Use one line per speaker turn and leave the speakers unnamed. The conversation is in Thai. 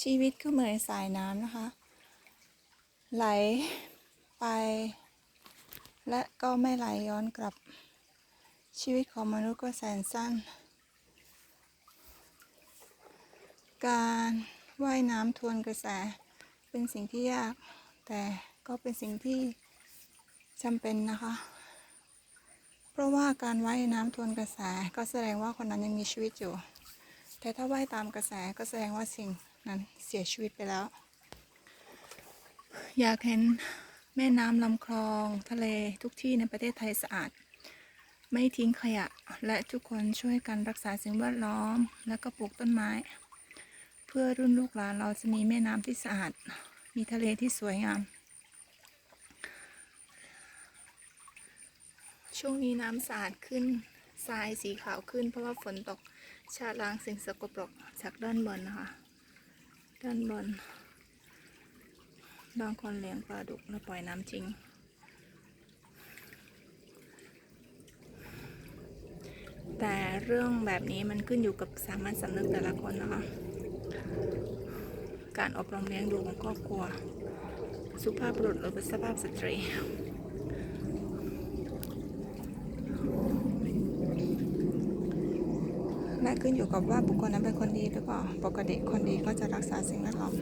ชีวิตก็เหมือนสายน้ำนะคะ ไหลไป และก็ไม่ไหลย้อนกลับ ชีวิตของมนุษย์ก็แสนสั้น การว่ายน้ำทวนกระแสเป็นสิ่งที่ยาก แต่ก็เป็นสิ่งที่จำเป็นนะคะ เพราะว่าการว่ายน้ำทวนกระแสก็แสดงว่าคนนั้นยังมีชีวิตอยู่ แต่ถ้าว่ายตามกระแสก็แสดงว่าสิ่งนั้นเสียชีวิตไปแล้ว อยากเห็นแม่น้ำลำคลองทะเลทุกที่ในประเทศไทยสะอาด ไม่ทิ้งขยะและทุกคนช่วยกันรักษาสิ่งแวดล้อม และก็ปลูกต้นไม้ เพื่อรุ่นลูกหลานเราจะมีแม่น้ำที่สะอาด มีทะเลที่สวยงาม ช่วงนี้น้ำสะอาดขึ้น ทรายสีขาวขึ้น เพราะว่าฝนตกชาล้างสิ่งสกปรกจากด้านบนนะคะ ด้านบน บางคนเลี้ยงปลาดุกแล้วปล่อยน้ำทิ้งแต่เรื่องแบบนี้มันขึ้นอยู่กับสามัญสำนึกแต่ละคนนะคะ การอบรมเลี้ยงดูของครอบครัว สุภาพบุรุษหรือสภาพสตรี และขึ้นอยู่กับว่าบุคคลนั้นเป็นคนดีหรือเปล่า ปกติคนดีก็จะรักษาสิ่งแวดล้อม